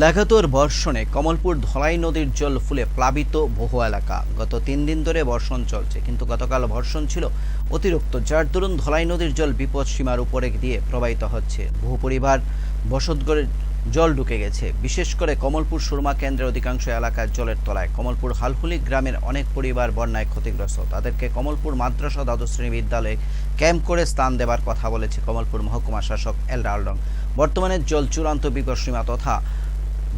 লাগাতর বর্ষণে কমলপুর ধলাই নদীর জল ফুলে প্লাবিত বহু এলাকা। গত তিন দিন ধরে বর্ষণ চলছে, কিন্তু গতকাল বর্ষণ ছিল অতিরিক্ত, যার দরুন ধলাই নদীর জল বিপদ সীমার উপরে দিয়ে প্রবাহিত হচ্ছে। বহু পরিবার বসতঘরে জল ঢুকে গেছে। বিশেষ করে কমলপুর সুরমা কেন্দ্রের অধিকাংশ এলাকার জলের তলায়। কমলপুর হালহুলি গ্রামের অনেক পরিবার বন্যায় ক্ষতিগ্রস্ত। তাদেরকে কমলপুর মাদ্রাসা দ্বাদশ শ্রেণি বিদ্যালয়ে ক্যাম্প করে স্থান দেবার কথা বলেছে কমলপুর মহকুমা শাসক এল রালডং বর্তমানে জল চূড়ান্ত বিপদসীমা তথা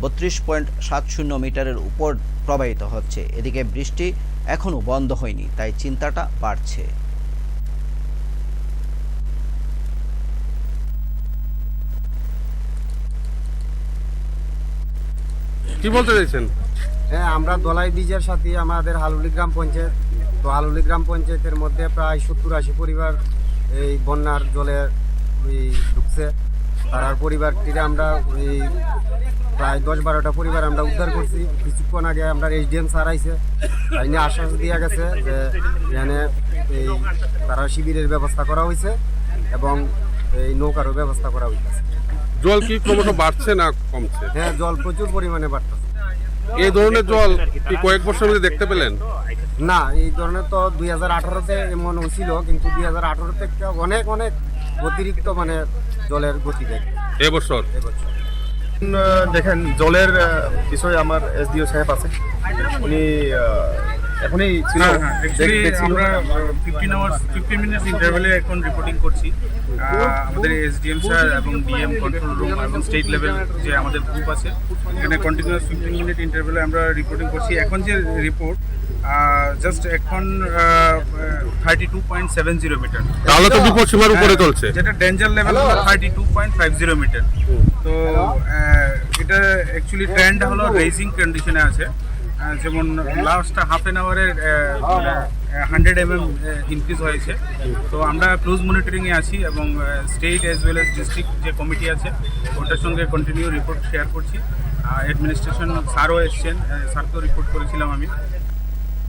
বত্রিশ পয়েন্ট সাত শূন্য মিটারের উপর প্রবাহিত হচ্ছে। এদিকে বৃষ্টি এখনও বন্ধ হয়নি তাই চিন্তাটা বাড়ছে। কি বলতে চাইছেন? হ্যাঁ আমরা দলাই বীজের সাথে আমাদের হালুলি গ্রাম পঞ্চায়েত তো হালুলি গ্রাম পঞ্চায়েতের মধ্যে প্রায় সত্তর আশি পরিবার এই বন্যার জলে ঢুকছে। তারার পরিবারটিরে আমরা এই প্রায় দশ বারোটা পরিবার আমরা উদ্ধার করছি। কিছুক্ষণ আগে আমরা এসডিএম স্যার আইছে তাই নিয়ে আশ্বাস দেওয়া গেছে যে এখানে এই তারা শিবিরের ব্যবস্থা করা হয়েছে এবং এই নৌকারও ব্যবস্থা করা হয়েছে জল কি ক্রমশ বাড়ছে না কমছে? হ্যাঁ জল প্রচুর পরিমাণে বাড়তেছে। এই ধরনের জল কি কয়েক বছর মধ্যে দেখতে পেলেন? না এই ধরনের তো দুই হাজার আঠারোতে এমন হয়েছিল কিন্তু দুই হাজার আঠারোতে অনেক অনেক অতিরিক্ত মানে জলের গতি দেয় এবছর? এবছর। দেখেন জলের বিষয়ে আমার এসডিও সাহেব আছে। উনি এখনই ছিল। হ্যাঁ হ্যাঁ। আমরা ফিফটিন আওয়ার্স ফিফটিন মিনিটস ইন্টারভেলে এখন রিপোর্টিং করছি। আমাদের এসডিএম স্যার এবং ডিএম কন্ট্রোল রুম এবং স্টেট লেভেল যে আমাদের গ্রুপ আছে এখানে কন্টিনিউয়াস ফিফটিন মিনিট ইন্টারভেলে আমরা রিপোর্টিং করছি। এখন যে রিপোর্ট জাস্ট এখন thirty two point seven zero meter তাহলে তো বিপদ সীমার উপরে চলছে। যেটা danger level thirty two point five zero meter actually trend হলো রেজিং কন্ডিশনে আছে। যেমন লাস্ট হাফ এন আওয়ারের হান্ড্রেড এম এম ইনক্রিজ হয়েছে। তো আমরা ক্লোজ মনিটরিংয়ে আছি এবং state as well as district যে কমিটি আছে, ওটার সঙ্গে কন্টিনিউ রিপোর্ট শেয়ার করছি। অ্যাডমিনিস্ট্রেশন স্যারও এসছেন স্যারকেও রিপোর্ট করেছিলাম আমি।